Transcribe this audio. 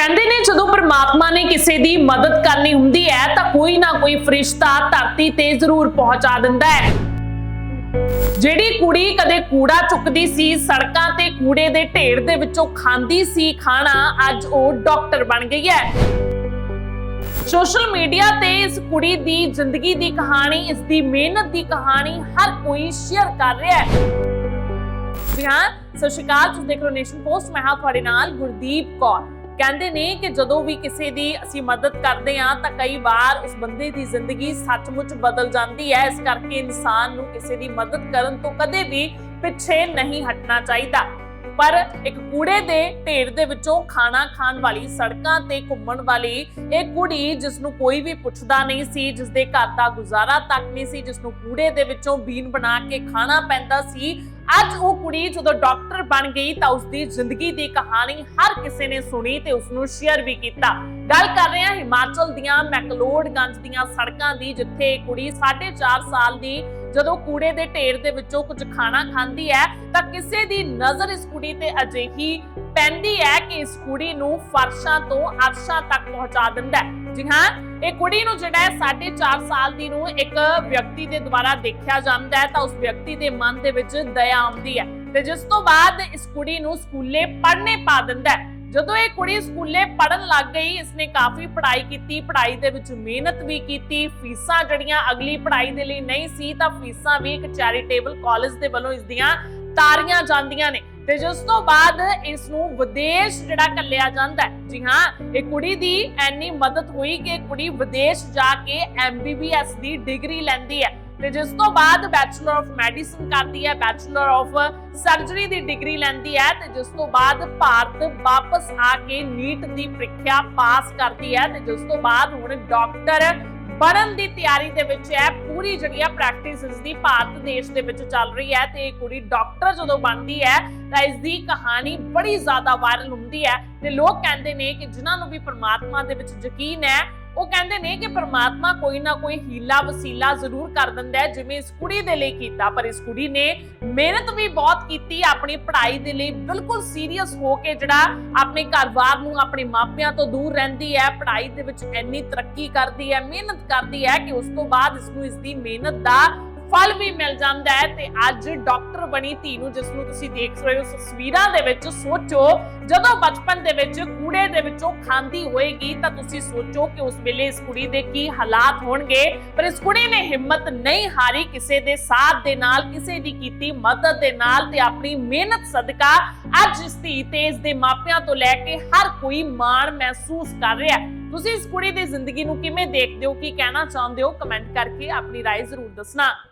ਕਹਿੰਦੇ ਨੇ ਜਦੋਂ ਪ੍ਰਮਾਤਮਾ ਨੇ ਕਿਸੇ ਦੀ ਮਦਦ ਕਰਨੀ ਹੁੰਦੀ ਹੈ ਤਾਂ ਕੋਈ ਨਾ ਕੋਈ ਫਰਿਸ਼ਤਾ ਧਰਤੀ ਤੇ ਜ਼ਰੂਰ ਪਹੁੰਚਾ ਦਿੰਦਾ ਹੈ। ਜਿਹੜੀ ਕੁੜੀ ਕਦੇ ਕੂੜਾ ਚੁੱਕਦੀ ਸੀ, ਸੜਕਾਂ ਤੇ ਕੂੜੇ ਦੇ ਢੇਰ ਦੇ ਵਿੱਚੋਂ ਖਾਂਦੀ ਸੀ ਖਾਣਾ, ਅੱਜ ਉਹ ਡਾਕਟਰ ਬਣ ਗਈ ਹੈ। ਸੋਸ਼ਲ ਮੀਡੀਆ ਤੇ ਇਸ ਕੁੜੀ ਦੀ ਜ਼ਿੰਦਗੀ ਦੀ ਕਹਾਣੀ, ਇਸ ਦੀ ਮਿਹਨਤ ਦੀ ਕਹਾਣੀ ਹਰ ਕੋਈ ਸ਼ੇਅਰ ਕਰ ਰਿਹਾ ਹੈ। ਜੀ ਹਾਂ, ਸਤਿ ਸ਼੍ਰੀ ਅਕਾਲ, ਤੁਸੀਂ ਦੇਖ ਰਹੇ ਹੋ ਨੇਸ਼ਨ ਪੋਸਟ, ਮੈਂ ਹਾਂ ਤੁਹਾਡੇ ਨਾਲ ਗੁਰਦੀਪ ਕੌਰ। ਕਹਿੰਦੇ ਨੇ ਕਿ ਜਦੋਂ ਵੀ ਕਿਸੇ ਦੀ ਅਸੀਂ ਮਦਦ ਕਰਦੇ ਹਾਂ ਤਾਂ ਕਈ ਵਾਰ ਉਸ ਬੰਦੇ ਦੀ ਜ਼ਿੰਦਗੀ ਸੱਚਮੁੱਚ ਬਦਲ ਜਾਂਦੀ ਹੈ। ਇਸ ਕਰਕੇ ਇਨਸਾਨ ਨੂੰ ਕਿਸੇ ਦੀ ਮਦਦ ਕਰਨ ਤੋਂ ਕਦੇ ਵੀ ਪਿੱਛੇ ਨਹੀਂ ਹਟਣਾ ਚਾਹੀਦਾ। ਪਰ ਇੱਕ ਕੂੜੇ ਦੇ ਢੇਰ ਦੇ ਵਿੱਚੋਂ ਖਾਣਾ ਖਾਣ ਵਾਲੀ ਸੜਕਾਂ ਤੇ ਘੁੰਮਣ ਵਾਲੀ ਇਹ ਕੁੜੀ ਜਿਸ ਨੂੰ ਕੋਈ ਵੀ ਪੁੱਛਦਾ ਨਹੀਂ ਸੀ ਜਿਸ ਦੇ ਘਰ ਦਾ ਗੁਜ਼ਾਰਾ ਤੱਕ ਨਹੀਂ ਸੀ ਜਿਸ ਨੂੰ ਕੂੜੇ ਦੇ ਵਿੱਚੋਂ ਬੀਨ ਬਣਾ ਕੇ ਖਾਣਾ ਪੈਂਦਾ ਸੀ ਅੱਜ ਉਹ ਕੁੜੀ ਜਦੋਂ ਡਾਕਟਰ ਬਣ ਗਈ ਤਾਂ ਉਸ ਦੀ ਜ਼ਿੰਦਗੀ ਦੀ ਕਹਾਣੀ ਹਰ ਕਿਸੇ ਨੇ ਸੁਣੀ ਤੇ ਉਸ ਨੂੰ ਸ਼ੇਅਰ ਵੀ ਕੀਤਾ। ਗੱਲ ਕਰ ਰਹੇ ਹਾਂ ਹਿਮਾਚਲ ਦੀਆਂ ਮੈਕਲੋਡਗੰਜ ਦੀਆਂ ਸੜਕਾਂ ਦੀ, ਜਿੱਥੇ ਇਹ ਕੁੜੀ 4.5 ਸਾਲ ਦੀ ਜਦੋਂ ਕੂੜੇ ਦੇ ਢੇਰ ਦੇ ਵਿੱਚੋਂ ਕੁਝ ਖਾਣਾ ਖਾਂਦੀ ਹੈ, ਤਾਂ ਕਿਸੇ ਦੀ ਨਜ਼ਰ ਇਸ ਕੁੜੀ ਤੇ ਅਜਿਹੀ ਪੈਂਦੀ ਹੈ ਕਿ ਇਸ ਕੁੜੀ ਨੂੰ ਫਰਸ਼ਾਂ ਤੋਂ ਅਰਸ਼ਾਂ ਤੱਕ ਪਹੁੰਚਾ ਦਿੰਦਾ ਹੈ। ਜੀ ਹਾਂ, ਇਹ ਕੁੜੀ ਨੂੰ ਜਿਹੜਾ ਹੈ 4.5 ਸਾਲ ਦੀ ਨੂੰ ਇੱਕ ਵਿਅਕਤੀ ਦੇ ਦੁਆਰਾ ਦੇਖਿਆ ਜਾਂਦਾ ਹੈ, ਤਾਂ ਉਸ ਵਿਅਕਤੀ ਦੇ ਮਨ ਦੇ ਵਿੱਚ ਦਇਆ ਆਉਂਦੀ ਹੈ। ਤੇ ਜਿਸ ਤੋਂ ਬਾਅਦ ਇਸ ਕੁੜੀ ਨੂੰ ਸਕੂਲੇ ਪੜ੍ਹਨੇ ਪਾ ਦਿੰਦਾ ਹੈ। ਜਦੋਂ ਇਹ ਕੁੜੀ ਸਕੂਲੇ ਪੜਨ ਲੱਗ ਗਈ, ਇਸਨੇ ਕਾਫੀ ਪੜ੍ਹਾਈ ਕੀਤੀ, ਪੜ੍ਹਾਈ ਦੇ ਵਿੱਚ ਮਿਹਨਤ ਵੀ ਕੀਤੀ, ਫੀਸਾਂ ਜਿਹੜੀਆਂ ਅਗਲੀ ਪੜ੍ਹਾਈ ਦੇ ਲਈ ਨਹੀਂ ਸੀ, ਤਾਂ ਫੀਸਾਂ ਵੀ ਇੱਕ ਚੈਰੀਟੇਬਲ ਕਾਲਜ ਦੇ ਵੱਲੋਂ ਇਸ ਦੀਆਂ ਤਾਰੀਆਂ ਜਾਂਦੀਆਂ ਨੇ। ਤੇ ਜਿਸ ਤੋਂ ਬਾਅਦ ਇਸ ਨੂੰ ਵਿਦੇਸ਼ ਜਿਹੜਾ ਕੱਲਿਆ ਜਾਂਦਾ ਹੈ। ਜੀ ਹਾਂ, ਇਹ ਕੁੜੀ ਦੀ ਐਨੀ ਮਦਦ ਹੋਈ ਕਿ ਇਹ ਕੁੜੀ ਵਿਦੇਸ਼ ਜਾ ਕੇ ਐਮਬੀਬੀਐਸ ਦੀ ਡਿਗਰੀ ਲੈਂਦੀ ਹੈ। ਤੇ ਜਿਸ ਤੋਂ ਬਾਅਦ ਬੈਚਲਰ ਆਫ ਮੈਡੀਸਿਨ ਕਰਦੀ ਹੈ ਬੈਚਲਰ ਆਫ ਸਰਜਰੀ ਦੀ ਡਿਗਰੀ ਲੈਂਦੀ ਹੈ ਤੇ ਜਿਸ ਤੋਂ ਬਾਅਦ ਭਾਰਤ ਵਾਪਸ ਆ ਕੇ ਨੀਟ ਦੀ ਪ੍ਰੀਖਿਆ ਪਾਸ ਕਰਦੀ ਹੈ ਤੇ ਜਿਸ ਤੋਂ ਬਾਅਦ ਹੁਣ ਡਾਕਟਰ ਬਣਨ ਦੀ ਤਿਆਰੀ ਦੇ ਵਿੱਚ ਹੈ। ਪੂਰੀ ਜਿਹੜੀ ਆ ਪ੍ਰੈਕਟਿਸ ਇਸ ਦੀ ਭਾਰਤ ਦੇਸ਼ ਦੇ ਵਿੱਚ ਚੱਲ ਰਹੀ ਹੈ ਤੇ ਇਹ ਕੁੜੀ ਡਾਕਟਰ ਜਦੋਂ ਬਣਦੀ ਹੈ ਤਾਂ ਇਸ ਦੀ ਕਹਾਣੀ ਬੜੀ ਜ਼ਿਆਦਾ ਵਾਇਰਲ ਹੁੰਦੀ ਹੈ ਤੇ ਲੋਕ ਕਹਿੰਦੇ ਨੇ ਕਿ ਜਿਨ੍ਹਾਂ ਨੂੰ ਵੀ ਪ੍ਰਮਾਤਮਾ ਦੇ ਵਿੱਚ ਯਕੀਨ ਹੈ ਉਹ ਕਹਿੰਦੇ ਨੇ ਕਿ ਪ੍ਰਮਾਤਮਾ ਕੋਈ ਨਾ ਕੋਈ ਹੀਲਾ ਵਸੀਲਾ ਜ਼ਰੂਰ ਕਰ ਦਿੰਦਾ ਹੈ, ਜਿਵੇਂ ਇਸ ਕੁੜੀ ਦੇ ਲਈ ਕੀਤਾ। ਪਰ ਇਸ ਕੁੜੀ ਨੇ ਮਿਹਨਤ ਵੀ ਬਹੁਤ ਕੀਤੀ, ਆਪਣੀ ਪੜ੍ਹਾਈ ਦੇ ਲਈ ਬਿਲਕੁਲ ਸੀਰੀਅਸ ਹੋ ਕੇ ਜਿਹੜਾ ਆਪਣੇ ਘਰ-ਬਾਰ ਨੂੰ ਆਪਣੇ ਮਾਪਿਆਂ ਤੋਂ ਦੂਰ ਰਹਿੰਦੀ ਹੈ, ਪੜ੍ਹਾਈ ਦੇ ਵਿੱਚ ਇੰਨੀ ਤਰੱਕੀ ਕਰਦੀ ਹੈ, ਮਿਹਨਤ ਕਰਦੀ ਹੈ ਕਿ ਉਸ ਤੋਂ ਬਾਅਦ ਇਸ ਨੂੰ ਇਸ ਦੀ ਮਿਹਨਤ ਦਾ ਫਲ ਵੀ ਮਿਲ ਜਾਂਦਾ ਹੈ ਤੇ ਅੱਜ ਡਾਕਟਰ ਬਣੀ ਧੀ ਨੂੰ ਜਿਸ ਨੂੰ ਤੁਸੀਂ ਦੇਖ ਰਹੇ ਹੋ ਤਸਵੀਰਾਂ ਦੇ ਵਿੱਚ ਸੋਚੋ ਜਦੋਂ ਬਚਪਨ ਦੇ ਵਿੱਚ ਕੂੜੇ ਦੇ ਵਿੱਚੋਂ ਖਾਂਦੀ ਹੋਏਗੀ ਤਾਂ ਤੁਸੀਂ ਸੋਚੋ ਕਿ ਉਸ ਵੇਲੇ ਇਸ ਕੁੜੀ ਦੇ ਕੀ ਹਾਲਾਤ ਹੋਣਗੇ ਪਰ ਇਸ ਕੁੜੀ ਨੇ ਹਿੰਮਤ ਨਹੀਂ ਹਾਰੀ ਕਿਸੇ ਦੇ ਸਾਥ ਦੇ ਨਾਲ ਕਿਸੇ ਦੀ ਕੀਤੀ ਮਦਦ ਦੇ ਨਾਲ ਤੇ ਆਪਣੀ ਮਿਹਨਤ ਸਦਕਾ ਅੱਜ ਇਸ ਧੀ ਤੇ ਇਸ ਦੇ ਮਾਪਿਆਂ ਤੋਂ ਲੈ ਕੇ ਹਰ ਕੋਈ ਮਾਣ ਮਹਿਸੂਸ ਕਰ ਰਿਹਾ ਹੈ ਤੁਸੀਂ ਇਸ ਕੁੜੀ ਦੀ ਜ਼ਿੰਦਗੀ ਨੂੰ ਕਿਵੇਂ ਦੇਖਦੇ ਹੋ ਕੀ ਕਹਿਣਾ ਚਾਹੁੰਦੇ ਹੋ ਕਮੈਂਟ ਕਰਕੇ ਆਪਣੀ رائے ਜ਼ਰੂਰ ਦੱਸਣਾ